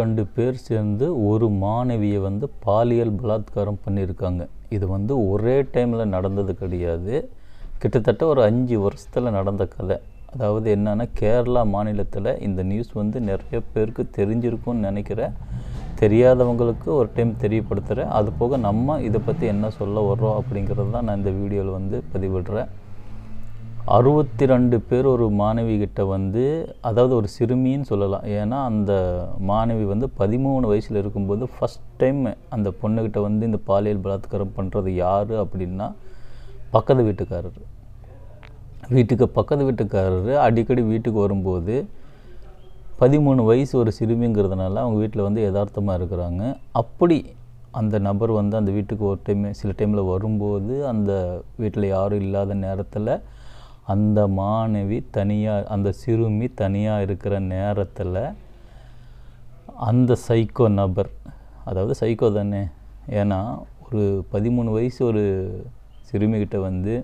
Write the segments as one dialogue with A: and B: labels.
A: ரெண்டு பேர் சேர்ந்து ஒரு மாணவியை வந்து பாலியல் பலாத்காரம் பண்ணியிருக்காங்க. இது வந்து ஒரே டைமில் நடந்தது கிடையாது. கிட்டத்தட்ட ஒரு அஞ்சு வருஷத்தில் நடந்த கதை. அதாவது என்னென்னா கேரளா மாநிலத்தில் இந்த நியூஸ் வந்து நிறைய பேருக்கு தெரிஞ்சிருக்கும்னு நினைக்கிறேன் தெரியாதவங்களுக்கு ஒரு டைம் தெரியப்படுத்துகிறேன் அது போக நம்ம இதை பற்றி என்ன சொல்ல வர்றோம் அப்படிங்கிறது தான் நான் இந்த வீடியோவில் வந்து பதிவிடுறேன். அறுபத்தி ரெண்டு பேர் ஒரு மாணவி கிட்ட வந்து அதாவது ஒரு சிறுமின்னு சொல்லலாம். ஏன்னா அந்த மாணவி வந்து பதிமூணு வயசில் இருக்கும்போது ஃபஸ்ட் டைம் அந்த பொண்ணுக்கிட்ட வந்து இந்த பாலியல் பலாத்காரம் பண்ணுறது யார் அப்படின்னா பக்கத்து வீட்டுக்காரர். வீட்டுக்கு பக்கத்து வீட்டுக்காரர் அடிக்கடி வீட்டுக்கு வரும்போது பதிமூணு வயசு ஒரு சிறுமிங்கிறதுனால அவங்க வீட்டில் வந்து யதார்த்தமாக இருக்கிறாங்க. அப்படி அந்த நபர் வந்து அந்த வீட்டுக்கு ஒரு டைம் சில டைமில் வரும்போது அந்த வீட்டில் யாரும் இல்லாத நேரத்தில் அந்த மாணவி தனியாக அந்த சிறுமி தனியாக இருக்கிற நேரத்தில் அந்த சைக்கோ நபர் அதாவது சைக்கோ தானே ஏன்னா ஒரு பதிமூணு வயசு ஒரு சிறுமிகிட்ட வந்து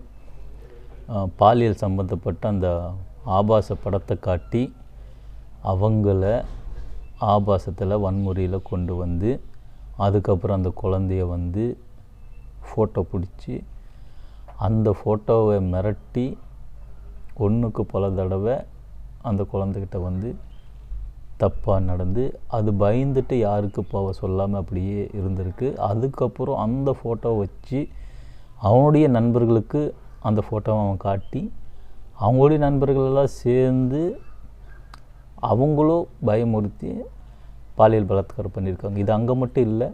A: பாலியல் சம்மந்தப்பட்ட அந்த ஆபாச படத்தை காட்டி அவங்கள ஆபாசத்தில் வன்முறையில் கொண்டு வந்து அதுக்கப்புறம் அந்த குழந்தைய வந்து ஃபோட்டோ பிடிச்சி அந்த ஃபோட்டோவை மிரட்டி ஒன்றுக்கு பல தடவை அந்த குழந்தைகிட்ட வந்து தப்பாக நடந்து அது பயந்துட்டு யாருக்கு போக சொல்லாமல் அப்படியே இருந்திருக்கு. அதுக்கப்புறம் அந்த ஃபோட்டோவை வச்சு அவனுடைய நண்பர்களுக்கு அந்த ஃபோட்டோவை அவன் காட்டி அவங்களுடைய நண்பர்களெல்லாம் சேர்ந்து அவங்களும் பயமுறுத்தி பாலியல் பலாத்காரம் பண்ணியிருக்காங்க. இது அங்கே மட்டும் இல்லை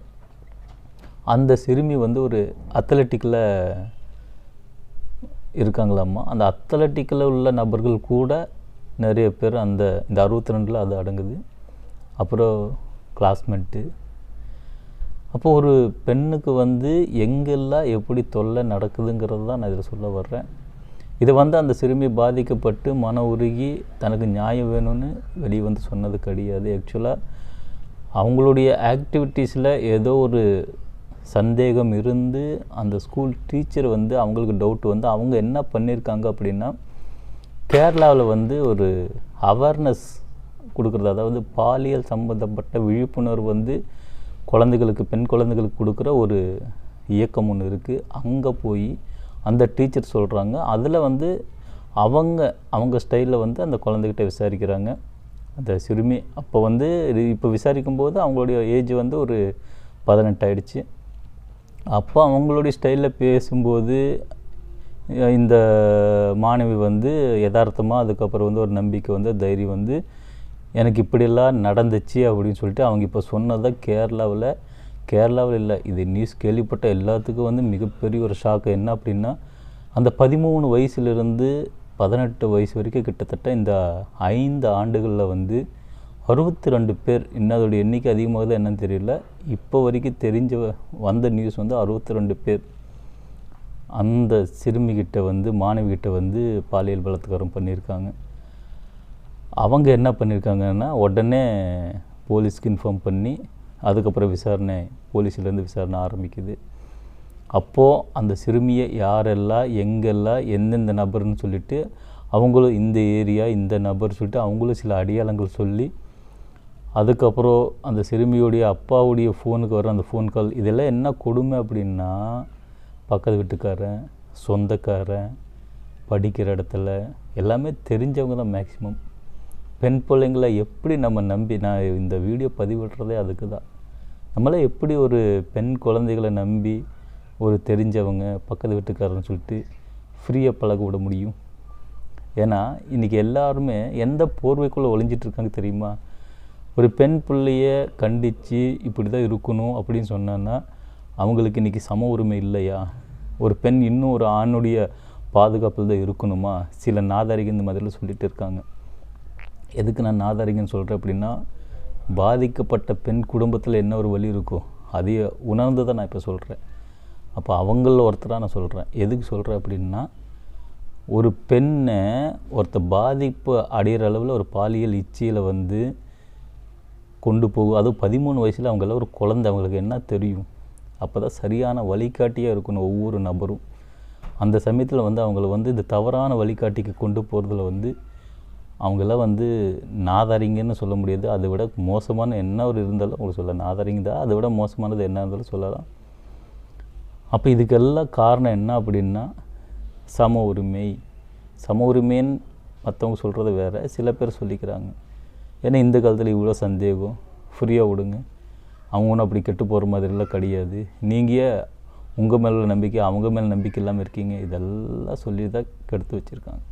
A: அந்த சிறுமி வந்து ஒரு அத்லட்டிக்கில் இருக்காங்களாம்மா. அந்த அத்லட்டிக்கில் உள்ள நபர்கள் கூட நிறைய பேர் அந்த இந்த அறுபத்தி ரெண்டில் அது அடங்குது. அப்புறம் கிளாஸ்மேட்டு அப்போ ஒரு பெண்ணுக்கு வந்து எங்கெல்லாம் எப்படி தொல்லை நடக்குதுங்கிறது தான் நான் இதில் சொல்ல வர்றேன். இதை வந்து அந்த சிறுமி பாதிக்கப்பட்டு மன உருகி தனக்கு நியாயம் வேணும்னு வெளியே வந்து சொன்னது கிடையாது. ஆக்சுவலாக அவங்களுடைய ஆக்டிவிட்டீஸில் ஏதோ ஒரு சந்தேகம் இருந்து அந்த ஸ்கூல் டீச்சர் வந்து அவங்களுக்கு டவுட் வந்து அவங்க என்ன பண்ணியிருக்காங்க அப்படின்னா கேரளாவில் வந்து ஒரு அவேர்னஸ் கொடுக்குறது அதாவது பாலியல் சம்மந்தப்பட்ட விழிப்புணர்வு வந்து குழந்தைகளுக்கு பெண் குழந்தைகளுக்கு கொடுக்குற ஒரு இயக்கம் ஒன்று இருக்குது அங்கே போய் அந்த டீச்சர் சொல்கிறாங்க அதில் வந்து அவங்க அவங்க ஸ்டைலில் வந்து அந்த குழந்தைகிட்ட விசாரிக்கிறாங்க. அந்த சிறுமி அப்போ வந்து இப்போ விசாரிக்கும் போது அவங்களுடைய ஏஜ் வந்து ஒரு பதினெட்டு ஆயிடுச்சு. அப்போ அவங்களுடைய ஸ்டைலில் பேசும்போது இந்த மாணவி வந்து யதார்த்தமாக அதுக்கப்புறம் வந்து ஒரு நம்பிக்கை வந்து தைரியம் வந்து எனக்கு இப்படியெல்லாம் நடந்துச்சு அப்படின்னு சொல்லிட்டு அவங்க இப்போ சொன்னதை கேரளாவில் கேரளாவில் இல்லை இது நியூஸ் கேள்விப்பட்ட எல்லாத்துக்கும் வந்து மிகப்பெரிய ஒரு ஷாக்கு என்ன அப்படின்னா அந்த பதிமூணு வயசுலேருந்து பதினெட்டு வயசு வரைக்கும் கிட்டத்தட்ட இந்த ஐந்து ஆண்டுகளில் வந்து அறுபத்தி ரெண்டு பேர் இன்னும் அதோட எண்ணிக்கை தான் என்னன்னு தெரியல. இப்போ வரைக்கும் தெரிஞ்ச வந்த நியூஸ் வந்து அறுபத்தி ரெண்டு பேர். அந்த சிறுமிகிட்ட வந்து மாணவிகிட்ட வந்து பாலியல் பலாத்காரம் பண்ணியிருக்காங்க. அவங்க என்ன பண்ணியிருக்காங்கன்னா உடனே போலீஸ்க்கு இன்ஃபார்ம் பண்ணி அதுக்கப்புறம் விசாரணை போலீஸ்லேருந்து விசாரணை ஆரம்பிக்குது. அப்போது அந்த சிறுமியை யாரெல்லாம் எங்கெல்லாம் எந்தெந்த நபர்னு சொல்லிவிட்டு அவங்களும் இந்த ஏரியா இந்த நபர் சொல்லிட்டு அவங்களும் சில அடையாளங்கள் சொல்லி அதுக்கப்புறம் அந்த சிறுமியுடைய அப்பாவுடைய ஃபோனுக்கு வர அந்த ஃபோன் கால் இதெல்லாம் என்ன கொடுமை அப்படின்னா பக்கத்து வீட்டுக்காரன் சொந்தக்காரன் படிக்கிற இடத்துல எல்லாமே தெரிஞ்சவங்க தான் மேக்ஸிமம் பெண் பிள்ளைங்களை எப்படி நம்ம நம்பி நான் இந்த வீடியோ பதிவிடுறதே அதுக்கு தான். நம்மளாம் எப்படி ஒரு பெண் குழந்தைகளை நம்பி ஒரு தெரிஞ்சவங்க பக்கத்து வீட்டுக்காரன்னு சொல்லிட்டு ஃப்ரீயாக பழக விட முடியும்? ஏன்னா இன்றைக்கி எல்லாருமே எந்த போர்வைக்குள்ளே ஒளிஞ்சிட்டு இருக்காங்க தெரியுமா? ஒரு பெண் பிள்ளைய கண்டித்து இப்படி தான் இருக்கணும் அப்படின்னு சொன்னான்னா அவங்களுக்கு இன்றைக்கி சம உரிமை இல்லையா? ஒரு பெண் இன்னும் ஒரு ஆணுடைய பாதுகாப்பில் தான் இருக்கணுமா? சில நாதாரிகள் இந்த மாதிரிலாம் சொல்லிட்டு இருக்காங்க. எதுக்கு நான் நாதாரிகன்னு சொல்கிறேன் அப்படின்னா பாதிக்கப்பட்ட பெண் குடும்பத்தில் என்ன ஒரு வழி இருக்கோ அதையே உணர்ந்து தான் நான் இப்போ சொல்கிறேன் அப்போ அவங்களில் ஒருத்தராக நான் சொல்கிறேன் எதுக்கு சொல்கிறேன் அப்படின்னா ஒரு பெண்ணை ஒருத்த பாதிப்பு அடையிற அளவில் ஒரு பாலியல் இச்சையில் வந்து கொண்டு போகும் அதுவும் பதிமூணு வயசில் அவங்களாம் ஒரு குழந்தை அவங்களுக்கு என்ன தெரியும்? அப்போ தான் சரியான வழிகாட்டியாக இருக்கணும் ஒவ்வொரு நபரும். அந்த சமயத்தில் வந்து அவங்கள வந்து இந்த தவறான வழிகாட்டிக்கு கொண்டு போகிறதுல வந்து அவங்களாம் வந்து நாதாரிங்கன்னு சொல்ல முடியாது. அதை விட மோசமான என்ன ஒரு இருந்தாலும் உங்களுக்கு சொல்ல நாதாரிங்க தான். அதை விட மோசமானது என்ன இருந்தாலும் சொல்லலாம். அப்போ இதுக்கெல்லாம் காரணம் என்ன அப்படின்னா சம உரிமை. சம உரிமைன்னு மற்றவங்க சொல்கிறது வேறு. சில பேர் சொல்லிக்கிறாங்க. ஏன்னா இந்த காலத்தில் இவ்வளோ சந்தேகம்? ஃப்ரீயாக விடுங்க. அவங்க ஒன்றும் அப்படி கெட்டு போகிற மாதிரிலாம் கிடையாது. நீங்கள் உங்கள் மேலே நம்பிக்கை அவங்க மேலே நம்பிக்கை இல்லாமல் இருக்கீங்க. இதெல்லாம் சொல்லி தான் கெடுத்து வச்சுருக்காங்க.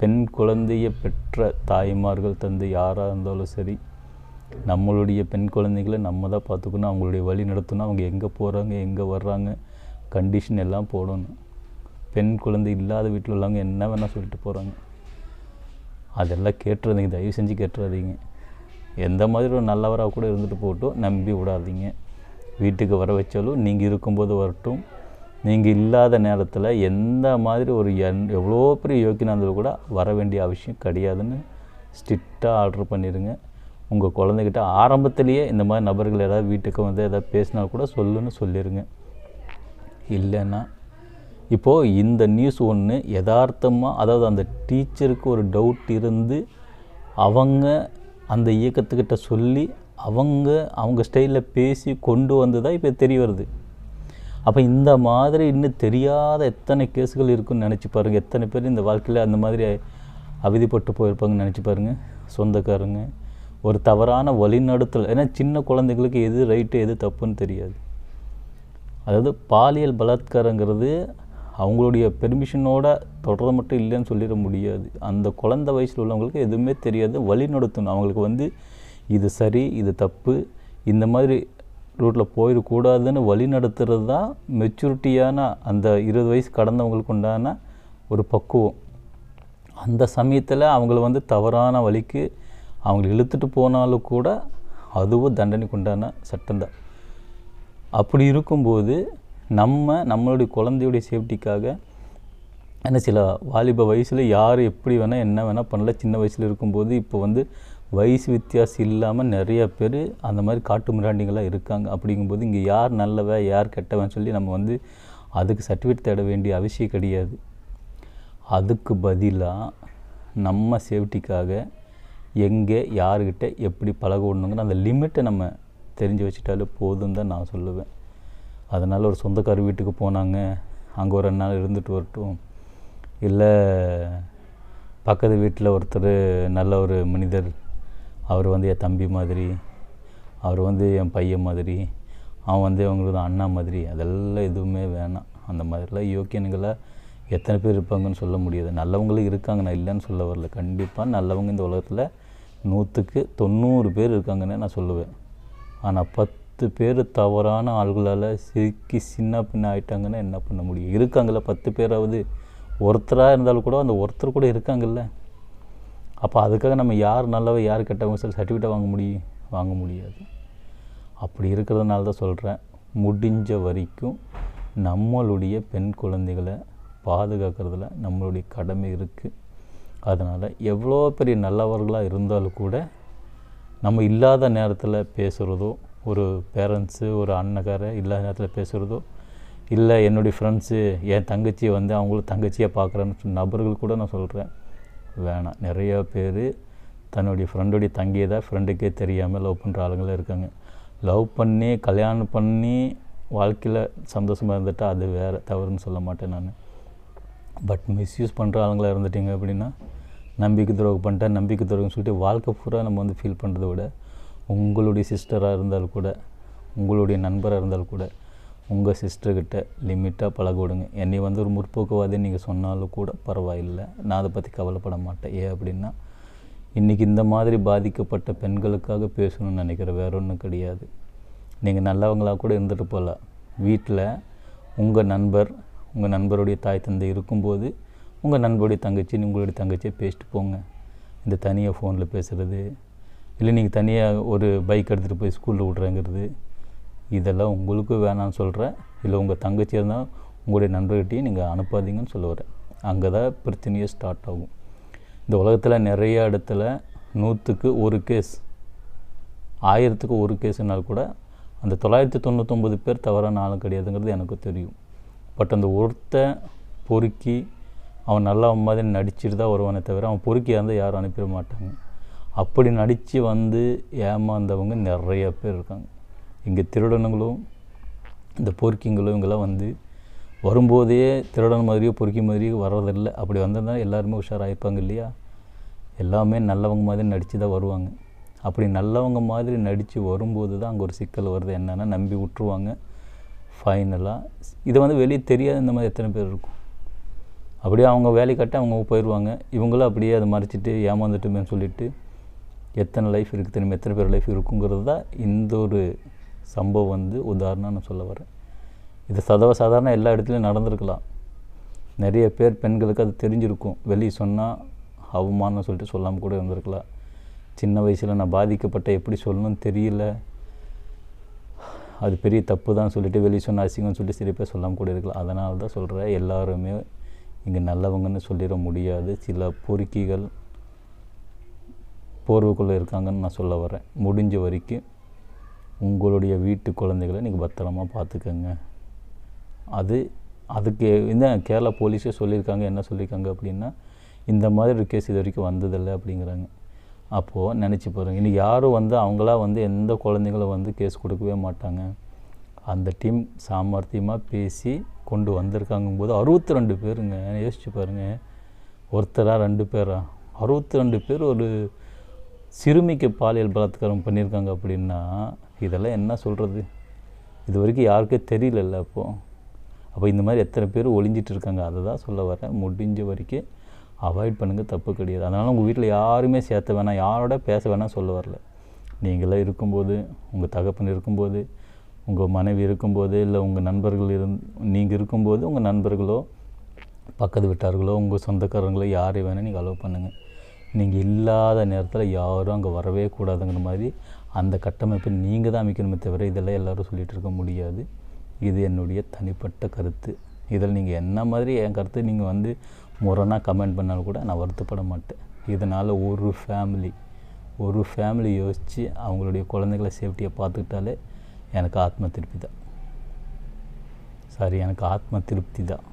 A: பெண் குழந்தையை பெற்ற தாய்மார்கள் தந்து யாராக இருந்தாலும் சரி நம்மளுடைய பெண் குழந்தைகளை நம்ம தான் பார்த்துக்கணும். அவங்களுடைய வழி நடத்தணும். அவங்க எங்கே போகிறாங்க எங்கே வர்றாங்க கண்டிஷன் எல்லாம் போடணும். பெண் குழந்தை இல்லாத வீட்டில் உள்ளவங்க என்ன வேணால் சொல்லிட்டு போகிறாங்க அதெல்லாம் கேட்டுறாதீங்க தயவு செஞ்சு கேட்டுறாதீங்க. எந்த மாதிரி ஒரு நல்லவராக கூட இருந்துட்டு போட்டும் நம்பி விடாதீங்க. வீட்டுக்கு வர வச்சாலும் நீங்கள் இருக்கும்போது வரட்டும். நீங்கள் இல்லாத நேரத்தில் எந்த மாதிரி ஒரு என் எவ்வளோ பெரிய யோக்கியனாக இருந்தாலும் கூட வர வேண்டிய அவசியம் கிடையாதுன்னு ஸ்ட்ரிக்டாக ஆர்டர் பண்ணிடுங்க உங்கள் குழந்தைகிட்ட ஆரம்பத்துலேயே இந்த மாதிரி நபர்கள் ஏதாவது வீட்டுக்கு வந்து ஏதாவது பேசினா கூட சொல்லுன்னு சொல்லிடுங்க இல்லைன்னா இப்போது இந்த நியூஸ் ஒன்று யதார்த்தமாக அதாவது அந்த டீச்சருக்கு ஒரு டவுட் இருந்து அவங்க அந்த இயக்கத்துக்கிட்ட சொல்லி அவங்க அவங்க ஸ்டைலில் பேசி கொண்டு வந்து தான் இப்போ தெரிய வருது. அப்போ இந்த மாதிரி இன்னும் தெரியாத எத்தனை கேஸுகள் இருக்குன்னு நினச்சி பாருங்கள் எத்தனை பேர் இந்த வாழ்க்கையில் அந்த மாதிரி அவதிப்பட்டு போயிருப்பாங்கன்னு நினச்சி பாருங்கள் சொந்தக்காரங்க ஒரு தவறான வழிநடத்தல். ஏன்னா சின்ன குழந்தைங்களுக்கு எது ரைட்டு எது தப்புன்னு தெரியாது. அதாவது பாலியல் பலாத்காரங்கிறது அவங்களுடைய பெர்மிஷனோட தொடர்றது மட்டும் இல்லைன்னு சொல்லிட முடியாது. அந்த குழந்தை வயசில் உள்ளவங்களுக்கு எதுவுமே தெரியாது. வழி நடத்தணும். அவங்களுக்கு வந்து இது சரி இது தப்பு இந்த மாதிரி ரூட்டில் போயிடக்கூடாதுன்னு வழி நடத்துறது தான் மெச்சூரிட்டியான அந்த இருபது வயசு கடந்தவங்களுக்கு உண்டான ஒரு பக்குவம். அந்த சமயத்தில் அவங்கள வந்து தவறான வழிக்கு அவங்கள இழுத்துட்டு போனாலும் கூட அதுவும் தண்டனைக்கு உண்டான சட்டம்தான் அப்படி இருக்கும்போது நம்ம நம்மளுடைய குழந்தையுடைய சேஃப்டிக்காக என்ன சில வாலிப வயசில் யார் எப்படி வேணால் என்ன வேணால் பண்ணல சின்ன வயசில் இருக்கும்போது இப்போ வந்து வயசு வித்தியாசம் இல்லாமல் நிறைய பேர் அந்த மாதிரி காட்டு மிராண்டிங்களாக இருக்காங்க. அப்படிங்கும்போது இங்கே யார் நல்லவ யார் கெட்டவன் சொல்லி நம்ம வந்து அதுக்கு சர்டிஃபிகேட் தேட வேண்டிய அவசியம் கிடையாது. அதுக்கு பதிலாக நம்ம சேஃப்டிக்காக எங்கே யாருக்கிட்ட எப்படி பழக விடணுங்கிற அந்த லிமிட்டை நம்ம தெரிஞ்சு வச்சுட்டாலே போதும் தான் நான் சொல்லுவேன். அதனால் ஒரு சொந்தக்கார வீட்டுக்கு போனாங்க. அங்கே ஒரு ரெண்டு நாள் இருந்துட்டு வரட்டும். இல்லை பக்கத்து வீட்டில் ஒருத்தர் நல்ல ஒரு மனிதர். அவர் வந்து என் தம்பி மாதிரி. அவர் வந்து என் பையன் மாதிரி. அவன் வந்து அவங்களுக்கு அண்ணா மாதிரி. அதெல்லாம் எதுவுமே வேணாம். அந்த மாதிரிலாம் யோக்கியனுங்களை எத்தனை பேர் இருப்பாங்கன்னு சொல்ல முடியாது. நல்லவங்களும் இருக்காங்க. நான் இல்லைன்னு சொல்ல வரல. கண்டிப்பாக நல்லவங்க இந்த உலகத்தில் நூற்றுக்கு தொண்ணூறு பேர் இருக்காங்கன்னு நான் சொல்லுவேன். ஆனால் பத்து பேர் தவறான ஆள்களால் சிக்கி சின்ன பின்ன ஆகிட்டாங்கன்னா என்ன பண்ண முடியும்? இருக்காங்கல்ல பத்து பேராவது. ஒருத்தராக இருந்தாலும் கூட அந்த ஒருத்தர் கூட இருக்காங்கல்ல. அப்போ அதுக்காக நம்ம யார் நல்லவ யார் கெட்டவங்க சொல்லி சர்டிஃபிகேட் வாங்க முடியும் வாங்க முடியாது. அப்படி இருக்கிறதுனால தான் சொல்கிறேன் முடிஞ்ச வரைக்கும் நம்மளுடைய பெண் குழந்தைகளை பாதுகாக்கிறதுல நம்மளுடைய கடமை இருக்குது அதனால் எவ்வளோ பெரிய நல்லவர்களாக இருந்தாலும் கூட நம்ம இல்லாத நேரத்தில் பேசுகிறதோ ஒரு பேரண்ட்ஸு ஒரு அண்ணக்கார இல்லாத நேரத்தில் பேசுகிறதோ இல்லை என்னுடைய ஃப்ரெண்ட்ஸு என் தங்கச்சியை வந்து அவங்களும் தங்கச்சியாக பார்க்குறேன்னு சொன்ன நபர்கள் கூட நான் சொல்கிறேன் வேணாம். நிறையா பேர் தன்னுடைய ஃப்ரெண்டுடைய தங்கியை தான் ஃப்ரெண்டுக்கே தெரியாமல் லவ் பண்ணுற ஆளுங்களே இருக்காங்க. லவ் பண்ணி கல்யாணம் பண்ணி வாழ்க்கையில் சந்தோஷமாக இருந்துட்டால் அது வேறு. தவறுன்னு சொல்ல மாட்டேன் நான். பட் மிஸ்யூஸ் பண்ணுற ஆளுங்களாக இருந்துட்டீங்க அப்படின்னா நம்பிக்கை துரோகம் பண்ணிட்டேன் நம்பிக்கை துரோகம்னு சொல்லிட்டு வாழ்க்கை பூரா நம்ம வந்து ஃபீல் பண்ணுறத விட உங்களுடைய சிஸ்டராக இருந்தாலும் கூட உங்களுடைய நண்பராக இருந்தால் கூட உங்கள் சிஸ்டர்கிட்ட லிமிட்டாக பழக விடுங்க. என்னை வந்து ஒரு முற்போக்குவாதி நீங்கள் சொன்னாலும் கூட பரவாயில்லை. நான் அதை பற்றி கவலைப்பட மாட்டேன். ஏன் அப்படின்னா இன்றைக்கி இந்த மாதிரி பாதிக்கப்பட்ட பெண்களுக்காக பேசணும்னு நினைக்கிற வேற ஒன்றும் கிடையாது. நீங்கள் நல்லவங்களாக கூட இருந்துட்டு போகலாம். வீட்டில் உங்கள் நண்பர் உங்கள் நண்பருடைய தாய் தந்தை இருக்கும்போது உங்கள் நண்பருடைய தங்கச்சி உங்களுடைய தங்கச்சியை பேசிட்டு போங்க. இந்த தனியாக ஃபோனில் பேசுகிறது இல்லை நீங்கள் தனியாக ஒரு பைக் எடுத்துகிட்டு போய் ஸ்கூலில் விட்றேங்கிறது இதெல்லாம் உங்களுக்கும் வேணாம்னு சொல்கிறேன் இல்லை உங்கள் தங்கச்சி இருந்தால் உங்களுடைய நண்பர்கிட்டையும் நீங்கள் அனுப்பாதீங்கன்னு சொல்ல வரேன் அங்கே தான் பிரச்சனையே ஸ்டார்ட் ஆகும். இந்த உலகத்தில் நிறைய இடத்துல நூற்றுக்கு ஒரு கேஸ் ஆயிரத்துக்கு ஒரு கேஸுனால் கூட அந்த தொள்ளாயிரத்தி தொண்ணூத்தொம்பது பேர் தவறான ஆளும் கிடையாதுங்கிறது எனக்கு தெரியும். பட் அந்த ஒருத்த பொறுக்கி அவன் நல்லா மாதிரி நடிச்சுட்டு தான் வருவானே தவிர அவன் பொறுக்கி இருந்தால் யாரும் அனுப்பிட மாட்டாங்க. அப்படி நடித்து வந்து ஏமாந்தவங்க நிறைய பேர் இருக்காங்க. இங்கே திருடனுங்களும் இந்த பொறுக்கிங்களும் இவங்கெல்லாம் வந்து வரும்போதே திருடன் மாதிரியோ பொறுக்கி மாதிரியோ வர்றதில்லை. அப்படி வந்திருந்தா எல்லாருமே உஷாராயிருப்பாங்க இல்லையா? எல்லாமே நல்லவங்க மாதிரி நடித்து தான் வருவாங்க. அப்படி நல்லவங்க மாதிரி நடித்து வரும்போது தான் அங்கே ஒரு சிக்கல் வருது. என்னென்னா நம்பி விட்ருவாங்க ஃபைனலாக இதை வந்து வெளியே தெரியாத இந்த மாதிரி எத்தனை பேர் இருக்கும். அப்படியே அவங்க வேலை கட்ட அவங்க போயிடுவாங்க. இவங்களும் அப்படியே அதை மறைச்சிட்டு ஏமாந்துட்டுமேன்னு சொல்லிவிட்டு எத்தனை லைஃப் இருக்குது தெரியுமா? எத்தனை பேர் லைஃப் இருக்குங்கிறது தான் இந்த ஒரு சம்பவம் வந்து உதாரணம் நான் சொல்ல வரேன். இது சதவ சாதாரண எல்லா இடத்துலையும் நடந்திருக்கலாம். நிறைய பேர் பெண்களுக்கு அது தெரிஞ்சிருக்கும். வெளியே சொன்னால் அவமானம் சொல்லிட்டு சொல்லாமல் கூட இருந்திருக்கலாம். சின்ன வயசில் நான் பாதிக்கப்பட்ட எப்படி சொல்லணும்னு தெரியல. அது பெரிய தப்பு தான் சொல்லிட்டு வெளியே சொன்ன அசிங்கம்னு சொல்லிட்டு சில பேர் சொல்லாமல் கூட இருக்கலாம். அதனால தான் சொல்கிறேன் எல்லாருமே இங்கே நல்லவங்கன்னு சொல்லிட முடியாது. சில பொறுக்கிகள் போர்வுக்குள்ளே இருக்காங்கன்னு நான் சொல்ல வரேன். முடிஞ்ச வரைக்கும் உங்களுடைய வீட்டு குழந்தைகளை நீங்கள் பத்திரமா பார்த்துக்கோங்க. அது அதுக்கு இந்த கேரளா போலீஸே சொல்லியிருக்காங்க. என்ன சொல்லியிருக்காங்க அப்படின்னா இந்த மாதிரி ஒரு கேஸ் இது வரைக்கும் வந்ததில்லை அப்படிங்கிறாங்க. அப்போது நினச்சி பாருங்க. இனி யாரும் வந்து அவங்களா வந்து எந்த குழந்தைங்களும் வந்து கேஸ் கொடுக்கவே மாட்டாங்க. அந்த டீம் சாமர்த்தியமாக பேசி கொண்டு வந்திருக்காங்கும் போது அறுபத்தி ரெண்டு பேருங்க. யோசிச்சு பாருங்கள் ஒருத்தரா ரெண்டு பேரா? அறுபத்தி ரெண்டு பேர் ஒரு சிறுமிக்கு பாலியல் பலாத்காரம் பண்ணியிருக்காங்க அப்படின்னா இதெல்லாம் என்ன சொல்கிறது இது வரைக்கும் யாருக்கே தெரியலல்ல அப்போது அப்போ இந்த மாதிரி எத்தனை பேர் ஒளிஞ்சிட்டு இருக்காங்க அதை தான் சொல்ல வரேன். முடிஞ்ச வரைக்கும் அவாய்ட் பண்ணுங்கள் தப்பு கிடையாது. அதனால் உங்கள் வீட்டில் யாருமே சேர்த்த வேணாம் யாரோட பேச வேணாம் சொல்ல வரல. நீங்களாம் இருக்கும்போது உங்கள் தகப்பன் இருக்கும்போது உங்கள் மனைவி இருக்கும்போது இல்லை உங்கள் நண்பர்கள் இருந் நீங்கள் இருக்கும்போது உங்கள் நண்பர்களோ பக்கத்து வீட்டார்களோ உங்கள் சொந்தக்காரங்களோ யாரை வேணால் நீங்கள் அலோவ் பண்ணுங்கள் நீங்கள் இல்லாத நேரத்தில் யாரும் அங்கே வரவே கூடாதுங்கிற மாதிரி அந்த கட்டமைப்பை நீங்கள் தான் அமைக்கணுமே தவிர இதெல்லாம் எல்லோரும் சொல்லிகிட்டு இருக்க முடியாது. இது என்னுடைய தனிப்பட்ட கருத்து. இதில் நீங்கள் என்ன மாதிரி என் கருத்து நீங்கள் வந்து முரணாக கமெண்ட் பண்ணாலும் கூட நான் வருத்தப்பட மாட்டேன். இதனால் ஒரு ஃபேமிலி ஒரு ஃபேமிலி யோசித்து அவங்களுடைய குழந்தைகளை சேஃப்டியை பார்த்துக்கிட்டாலே எனக்கு ஆத்ம திருப்தி தான். சாரி எனக்கு ஆத்ம திருப்தி தான்.